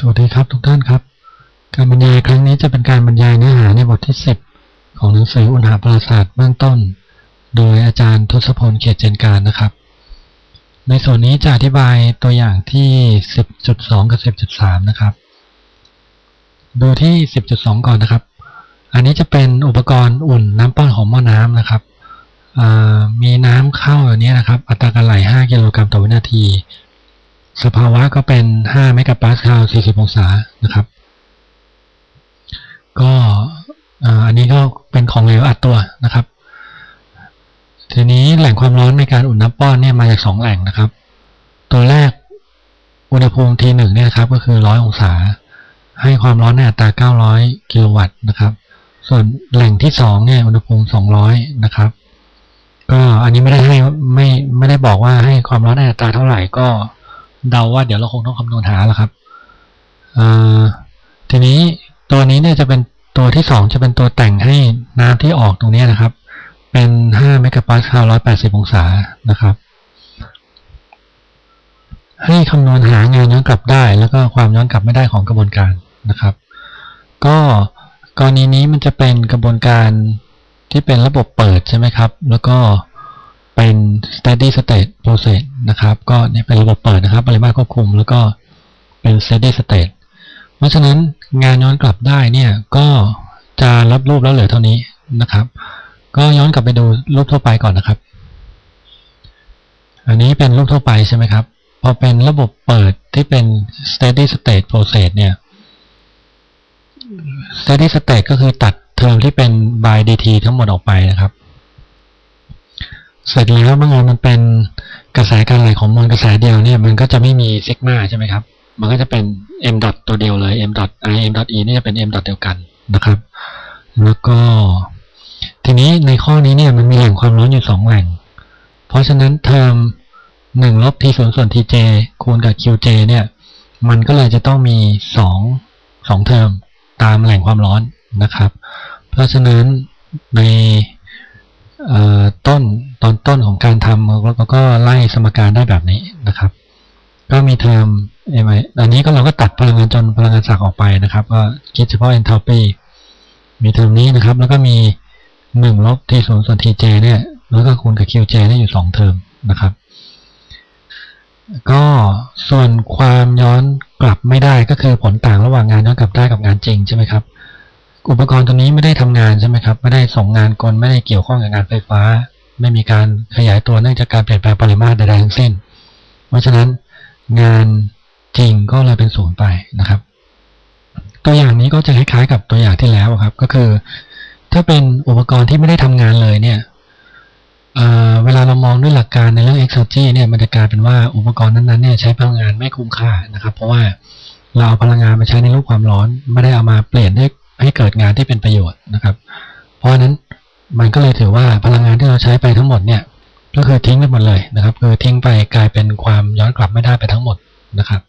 สวัสดีครับทุกท่านครับ การบรรยายครั้งนี้จะเป็นการบรรยายเนื้อหาในบทที่ 10 ของหนังสืออุณหภาศาสตร์เบื้องต้น โดยอาจารย์ทศพลเขตเจนการนะครับ ในส่วนนี้จะอธิบายตัวอย่างที่ 10.2 กับ 10.3 นะครับ ดูที่ 10.2 ก่อนนะครับ อันนี้จะเป็นอุปกรณ์อุ่นน้ำป้อนของหม้อน้ำนะครับมีน้ำเข้าอย่างนี้นะครับ อัตราการไหล 5 กิโลกรัมต่อวินาที สภาวะก็เป็น 5 เมกะปาสคาล 40 องศานะครับ ก็อันนี้ก็เป็นของเหลวอัดตัวนะครับ ทีนี้แหล่งความร้อนในการอุ่นน้ำป้อนเนี่ยมาจาก 2 แหล่งนะครับ ตัวแรกอุณหภูมิทีหนึ่งเนี่ยครับก็คือ 100 องศา ให้ความร้อนในอัตรา 900 กิโลวัตต์นะครับ ส่วนแหล่งที่2เนี่ยอุณหภูมิ 200 นะครับก็อันนี้ไม่ได้ให้ไม่ไม่ได้บอกว่าให้ความร้อนในอัตราเท่าไหร่ก็ เดาว่าเดี๋ยวเราคงต้องคำนวณหาแล้วครับทีนี้ตัวนี้เนี่ยจะเป็นตัวที่สองจะเป็นตัวแต่งให้น้ำที่ออกตรงนี้นะครับ เป็น5เมกะปาสคาล180 องศานะครับ ให้คำนวณหางานย้อนกลับได้ แล้วก็ความย้อนกลับไม่ได้ของกระบวนการนะครับ ก็กรณีนี้มันจะเป็นกระบวนการที่เป็นระบบเปิดใช่ไหมครับ แล้วก็ เป็น steady state process นะครับ ก็เนี่ยเป็นระบบเปิดนะครับ ปริมาตรควบคุม แล้วก็เป็น steady state เพราะฉะนั้นงานย้อนกลับได้เนี่ยก็จะรับรูปแล้วเหลือเท่านี้นะครับ ก็ย้อนกลับไปดูรูปทั่วไปก่อนนะครับ อันนี้เป็นรูปทั่วไปใช่ไหมครับ พอเป็นระบบเปิดที่เป็น steady state process เนี่ย steady state ก็คือตัดเทอมที่เป็น by dt ทั้งหมดออกไปนะครับ เสร็จแล้วเมื่อมันเป็นกระแสการไหลของมวลกระแสเดียวเนี่ยมันก็จะไม่มีซิกมาใช่ไหมครับ มันก็จะเป็น m ดอทตัวเดียวเลย m ดอท i m ดอท e นี่จะเป็น m ดอทเดียวกันนะครับ แล้วก็ ทีนี้ในข้อนี้เนี่ยมันมีแหล่งความร้อนอยู่สองแหล่ง เพราะฉะนั้นเทอมหนึ่งลบ t ศูนส่วน tj คูณกับ qj เนี่ย มันก็เลยจะต้องมีสองสองเทอมตามแหล่งความร้อนนะครับ เพราะฉะนั้นใน ต้นตอนต้นของการทำเราก็ไล่สมการได้แบบนี้นะครับ ก็มีเทอมเอมไออันนี้ก็เราก็ตัดพลังงานจนพลังงานสักออกไปนะครับ ก็คิดเฉพาะ enthalpy มีเทอมนี้นะครับ แล้วก็มี1ลบ t ศูนย์ส่วน tj เนี่ยแล้วก็คูณกับ qj ได้อยู่ 2 เทอมนะครับ ก็ส่วนความย้อนกลับไม่ได้ก็คือผลต่างระหว่างงานย้อนกลับได้กับงานจริงใช่ไหมครับ อุปกรณ์ตัวนี้ไม่ได้ทำงานใช่ไหมครับ ไม่ได้ส่งงานกลไม่ได้เกี่ยวข้องกับงานไฟฟ้า ไม่มีการขยายตัวเนื่องจากการเปลี่ยนแปลงปริมาตรใดๆทั้งสิ้น เพราะฉะนั้นงานจริงก็เลยเป็นศูนย์ไปนะครับ ตัวอย่างนี้ก็จะคล้ายๆ กับตัวอย่างที่แล้วครับ ก็คือ ถ้าเป็นอุปกรณ์ที่ไม่ได้ทำงานเลยเนี่ยเเวลาเรามองด้วยหลักการในเรื่อง exergy เนี่ยมันจะกลายเป็นว่าอุปกรณ์นั้นๆเนี่ยใช้พลังงานไม่คุ้มค่านะครับ เพราะว่าเราเอาพลังงานมาใช้ในรูปความร้อน ไม่ได้เอามาเปลี่ยนให้ ให้เกิดงานที่เป็นประโยชน์นะครับ เพราะฉะนั้นมันก็เลยถือว่าพลังงานที่เราใช้ไปทั้งหมดเนี่ยก็คือทิ้งไปหมดเลยนะครับ คือทิ้งไปกลายเป็นความย้อนกลับไม่ได้ไปทั้งหมดนะครับ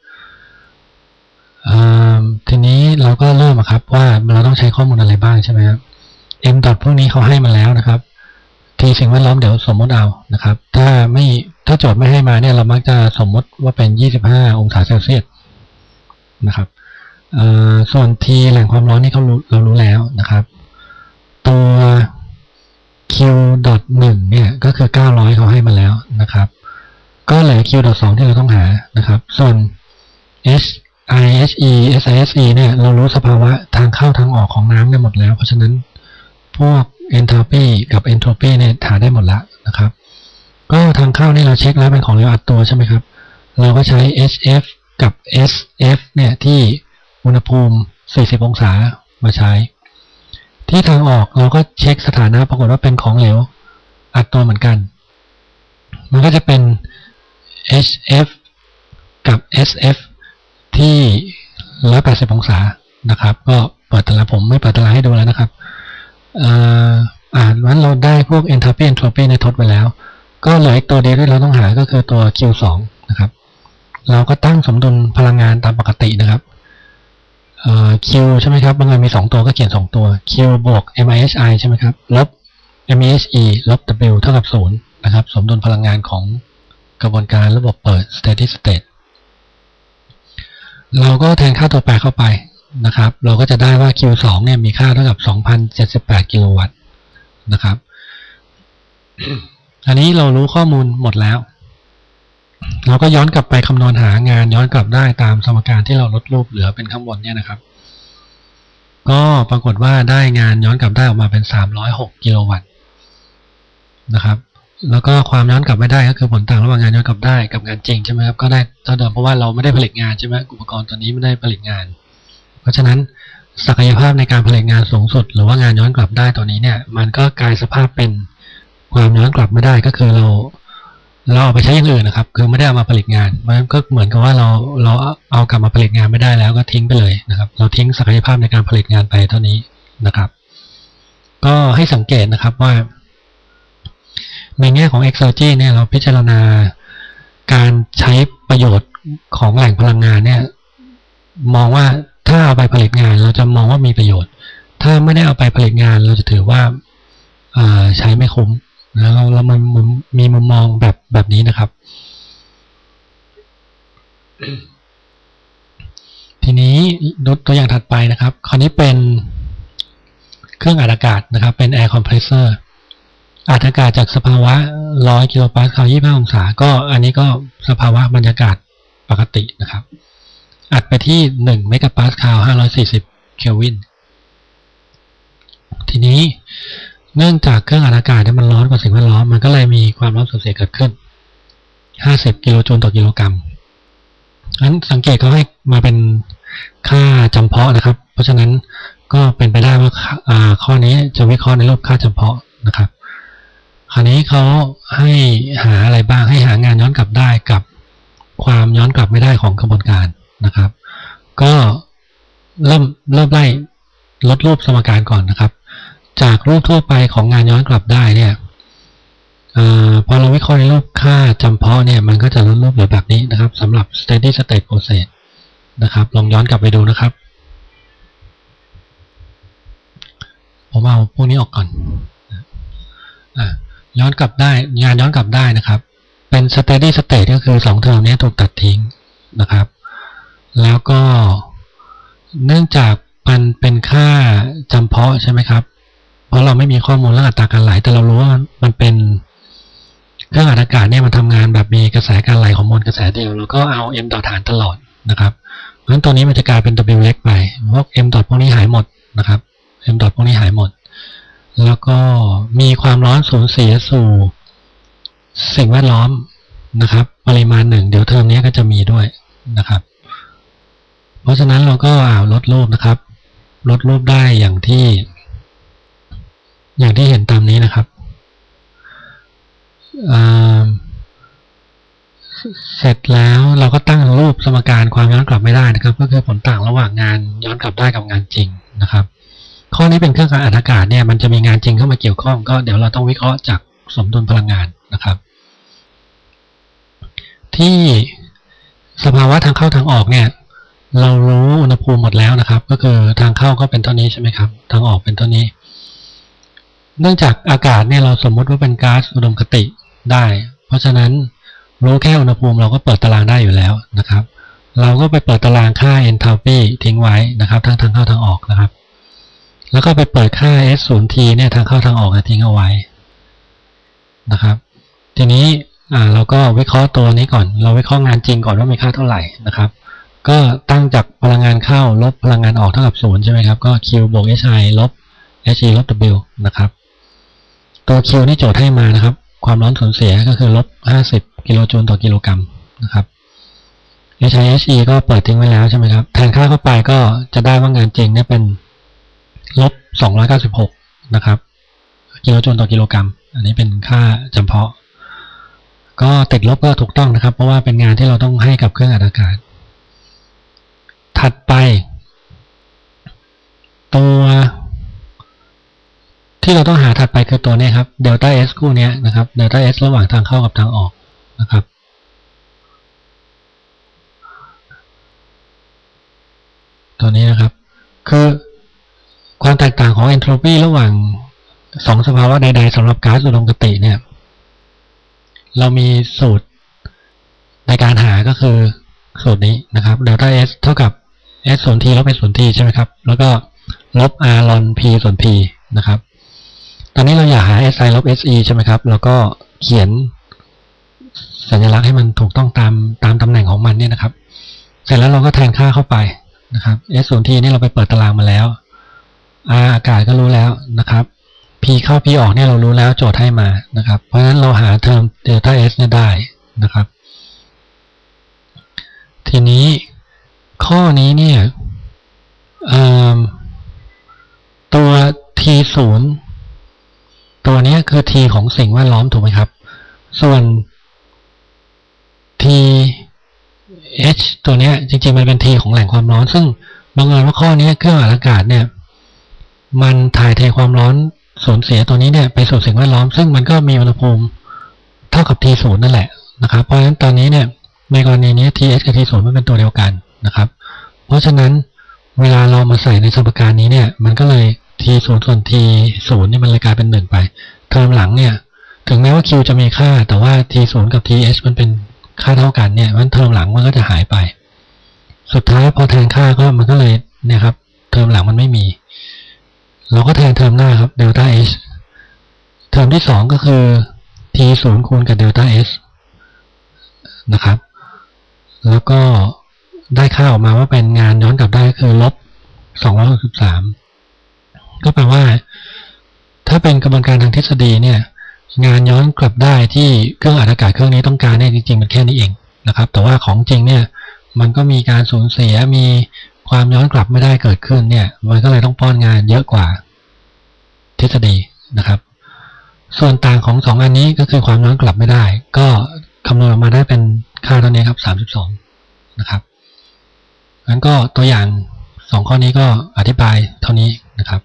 ทีนี้เราก็เริ่มครับว่าเราต้องใช้ข้อมูลอะไรบ้างใช่ไหมครับ m ดอทพวกนี้เขาให้มาแล้วนะครับ ทีสิ่งแวดล้อมเดี๋ยวสมมติเอานะครับ ถ้าไม่ถ้าโจทย์ไม่ให้มาเนี่ยเรามักจะสมมติว่าเป็น 25 องศาเซลเซียสนะครับ ส่วน T แหล่งความร้อนนี่เขารู้เรารู้แล้วนะครับ ตัว Q ดอทหนึ่งเนี่ยก็คือ 900เขาให้มาแล้วนะครับ ก็เหลือ Q ดอทสองที่เราต้องหานะครับ ส่วน H I H E S I S E เนี่ยเรารู้สภาวะทางเข้าทางออกของน้ำได้หมดแล้ว เพราะฉะนั้นพวก enthalpy กับ entropy เนี่ยหาได้หมดล้วนะครับ ก็ทางเข้านี่เราเช็คแล้วเป็นของเหลวอัดตัวใช่ไหมครับ เราก็ใช้ HF กับ SF เนี่ยที่ อุณหภูมิ 40 องศามาใช้ ที่ทางออกเราก็เช็คสถานะปรากฏว่าเป็นของเหลว อัดตัวเหมือนกัน มันก็จะเป็น HF กับ SF ที่ 180 องศานะครับ ก็เปิดตารางผมไม่เปิดตารางให้ดูแล้วนะครับอ่านวันเราได้พวก enthalpy entropy ในทดไปแล้ว ก็เหลืออีกตัวเดียวที่เราต้องหาก็คือตัว Q2 นะครับ เราก็ตั้งสมดุลพลังงานตามปกตินะครับ Q ใช่ไหมครับ บางอันมี2ตัวก็เขียน2ตัว Q บวก MISI ใช่ไหมครับ ลบ MESE ลบ W เท่ากับ0นะครับ สมดุลพลังงานของกระบวนการระบบเปิด steady state เราก็แทนค่าตัวแปรเข้าไปนะครับ เราก็จะได้ว่า Q2 เนี่ยมีค่าเท่ากับ 2,078 กิโลวัตต์นะครับ อันนี้เรารู้ข้อมูลหมดแล้ว เราก็ย้อนกลับไปคำนวณหางานย้อนกลับได้ตามสมการที่เราลดรูปเหลือเป็นข้างบนเนี่ยนะครับ ก็ปรากฏว่าได้งานย้อนกลับได้ออกมาเป็น 306 กิโลวัตต์นะครับ แล้วก็ความย้อนกลับไม่ได้ก็คือผลต่างระหว่างงานย้อนกลับได้กับงานจริงใช่ไหมครับก็ได้เท่าเดิมเพราะว่าเราไม่ได้ผลิตงานใช่ไหมอุปกรณ์ตัวนี้ไม่ได้ผลิตงาน เพราะฉะนั้นศักยภาพในการผลิตงานสูงสุด หรือว่างานย้อนกลับได้ตัวนี้เนี่ย มันก็กลายสภาพเป็นความย้อนกลับไม่ได้ก็คือเรา เราเอาไปใช้อย่างอื่นนะครับ คือไม่ได้เอามาผลิตงานมันก็เหมือนกับว่าเราเราเอากลับมาผลิตงานไม่ได้แล้วก็ทิ้งไปเลยนะครับ เราทิ้งศักยภาพในการผลิตงานไปเท่านี้นะครับ ก็ให้สังเกตนะครับว่า ในแง่ของ Exergy เนี่ยเราพิจารณาการใช้ประโยชน์ของแหล่งพลังงานเนี่ย มองว่าถ้าเอาไปผลิตงาน เราจะมองว่ามีประโยชน์ ถ้าไม่ได้เอาไปผลิตงาน เราจะถือว่าใช้ไม่คุ้ม นะเราเรามันมีมุมมองแบบแบบนี้นะครับ ทีนี้ดูตัวอย่างถัดไปนะครับ คราวนี้เป็นเครื่องอัดอากาศนะครับ เป็น air compressor อัดอากาศจากสภาวะ 100 กิโลปาสคาล 25 องศา ก็อันนี้ก็สภาวะบรรยากาศปกตินะครับ อัดไปที่ 1 เมกะปาสคาล 540 เคลวิน ทีนี้ เนื่องจากเครื่องอัดอากาศเนี่ยมันร้อนกว่าสิ่งแวดล้อมมันก็เลยมีความร้อนสูญเสียเกิดขึ้น 50 กิโลจูลต่อกิโลกรัมนั้นสังเกตเขาให้มาเป็นค่าจำเพาะนะครับ เพราะฉะนั้นก็เป็นไปได้ว่าข้อนี้จะวิเคราะห์ในรูปค่าจำเพาะนะครับ คราวนี้เขาให้หาอะไรบ้างให้หางานย้อนกลับได้กับความย้อนกลับไม่ได้ของกระบวนการนะครับ ก็เริ่มเริ่มไล่ลดรูปสมการก่อนนะครับ จากรูปทั่วไปของงานย้อนกลับได้เนี่ยอพอเราวิเคราะห์ในรูปค่าจำเพาะเนี่ย มันก็จะลดรูปเหลือแบบนี้นะครับสำหรับ steady state process นะครับ ลองย้อนกลับไปดูนะครับ ผมเอาพวกนี้ออกก่อนอย้อนกลับได้งานย้อนกลับได้นะครับ เป็น steady state ก็คือ2เทอมนี้ถูกตัดทิ้งนะครับ แล้วก็เนื่องจากมันเป็นค่าจำเพาะใช่ไหมครับ เพราะเราไม่มีข้อมูลเรื่องอัตราการไหล แต่เรารู้ว่ามันเป็นเครื่องอัดอากาศเนี่ยมันทำงานแบบมีกระแสการไหลของมวลกระแสเดียวแล้วก็เอา m ต่อฐานตลอดนะครับเพราะฉะนั้นตัวนี้มันจะกลายเป็น w เล็กไปพวก m ดอทพวกนี้หายหมดนะครับ m ดอทพวกนี้หายหมด แล้วก็มีความร้อนสูญเสียสู่สิ่งแวดล้อมนะครับ ปริมาณหนึ่งเดี๋ยวเทอมนี้ก็จะมีด้วยนะครับ เพราะฉะนั้นเราก็อ่าลดรูปนะครับ ลดรูปได้อย่างที่ อย่างที่เห็นตามนี้นะครับเสร็จแล้วเราก็ตั้งรูปสมการความย้อนกลับไม่ได้นะครับ ก็คือผลต่างระหว่างงานย้อนกลับได้กับงานจริงนะครับ ข้อนี้เป็นเครื่องการอัดอากาศเนี่ยมันจะมีงานจริงเข้ามาเกี่ยวข้อง ก็เดี๋ยวเราต้องวิเคราะห์จากสมดุลพลังงานนะครับ ที่สภาวะทางเข้าทางออกเนี่ย เรารู้อุณหภูมิหมดแล้วนะครับ ก็คือทางเข้าก็เป็นเท่านี้ใช่ไหมครับ ทางออกเป็นเท่านี้ เนื่องจากอากาศเนี่ยเราสมมติว่าเป็นก๊าซอุดมคติได้ เพราะฉะนั้นรู้แค่อุณหภูมิเราก็เปิดตารางได้อยู่แล้วนะครับ เราก็ไปเปิดตารางค่า enthalpy ทิ้งไว้นะครับทั้งทางเข้าทางออกนะครับ แล้วก็ไปเปิดค่า s 0 t เนี่ยทางเข้าทางออกทิ้งเอาไว้นะครับ ทีนี้อ่าเราก็วิเคราะห์ตัวนี้ก่อน เราวิเคราะห์งานจริงก่อนว่ามีค่าเท่าไหร่นะครับ ก็ตั้งจากพลังงานเข้าลบพลังงานออกเท่ากับศูนย์ใช่ไหมครับ ก็ q บวก hi ลบ he ลบ w นะครับ ตัว q นี่โจทย์ให้มานะครับ ความร้อนสูญเสียก็คือลบ 50 กิโลจูลต่อกิโลกรัมนะครับ hi he ก็เปิดทิ้งไว้แล้วใช่ไหมครับแทนค่าเข้าไปก็จะได้ว่างานจริงเนี่ยเป็นลบ 296 นะครับ กิโลจูลต่อกิโลกรัม อันนี้เป็นค่าจำเพาะ ก็ติดลบก็ถูกต้องนะครับ เพราะว่าเป็นงานที่เราต้องให้กับเครื่องอัดอากาศ ถัดไป ตัว ที่เราต้องหาถัดไปคือตัวนี้ครับเดลต้าเอสคู่นี้นะครับเดลต้าเอสระหว่างทางเข้ากับทางออกนะครับ ตัวนี้นะครับ คือความแตกต่างของเอนโทรปีระหว่างสองสภาวะใด ๆสำหรับก๊าซอุดมคติเนี่ย เรามีสูตรในการหาก็คือสูตรนี้นะครับเดลต้า S เท่ากับ S ส่วน T ลบ S ส่วน T ใช่ไหมครับ แล้วก็ลบ R ลอน P ส่วน P นะครับ ตอนนี้เราอยากหา SI ลบ SE ใช่ไหมครับแล้วก็เขียนสัญลักษณ์ให้มันถูกต้องตามตามตำแหน่งของมันเนี่ยนะครับ เสร็จแล้วเราก็แทนค่าเข้าไปนะครับ S ส่วน T นี่เราไปเปิดตารางมาแล้ว R อากาศก็รู้แล้วนะครับ P เข้า P ออกเนี่ยเรารู้แล้วโจทย์ให้มานะครับ เพราะฉะนั้นเราหาเทอม delta S เนี่ยได้นะครับ ทีนี้ข้อนี้เนี่ยตัว t ศูนย์ ตัวนี้คือ t ของสิ่งแวดล้อมถูกไหมครับ ส่วน t h ตัวนี้จริงๆ มันเป็น t ของแหล่งความร้อน ซึ่งบังเอิญว่าข้อนี้เครื่องอัดอากาศเนี่ย มันถ่ายเทความร้อนสูญเสียตัวนี้เนี่ยไปสู่สิ่งแวดล้อม ซึ่งมันก็มีอุณหภูมิเท่ากับ t ศูนย์นั่นแหละนะครับ เพราะฉะนั้นตอนนี้เนี่ยในกรณีนี้ th กับ t ศูนย์มันเป็นตัวเดียวกันนะครับ เพราะฉะนั้นเวลาเรามาใส่ในสมการนี้เนี่ย มันก็เลย t ศูนย์ส่วน t ศูนย์นี่มันเลยกลายเป็นหนึ่งไป เทอมหลังเนี่ย ถึงแม้ว่า q จะมีค่า แต่ว่า t ศูนย์กับ th มันเป็นค่าเท่ากันเนี่ยมันเทอมหลังมันก็จะหายไป สุดท้ายพอแทนค่าก็มันก็เลยเนี่ยครับ เทอมหลังมันไม่มี เราก็แทนเทอมหน้าครับ delta h เทอมที่สองก็คือ t ศูนย์คูณกับ delta s นะครับ แล้วก็ได้ค่าออกมาว่าเป็นงานย้อนกลับได้คือลบ263ก็ ก็แปลว่า ถ้าเป็นกระบวนการทางทฤษฎีเนี่ย งานย้อนกลับได้ที่เครื่องอัดอากาศเครื่องนี้ต้องการเนี่ยจริงๆมันแค่นี้เองนะครับ แต่ว่าของจริงเนี่ย มันก็มีการสูญเสียมีความย้อนกลับไม่ได้เกิดขึ้นเนี่ย มันก็เลยต้องป้อนงานเยอะกว่าทฤษฎีนะครับ ส่วนต่างของสองอันนี้ก็คือความย้อนกลับไม่ได้ ก็คำนวณออกมาได้เป็นค่าเท่านี้ครับ 32 นะครับงั้นก็ตัวอย่างสองข้อนี้ก็อธิบายเท่านี้นะครับ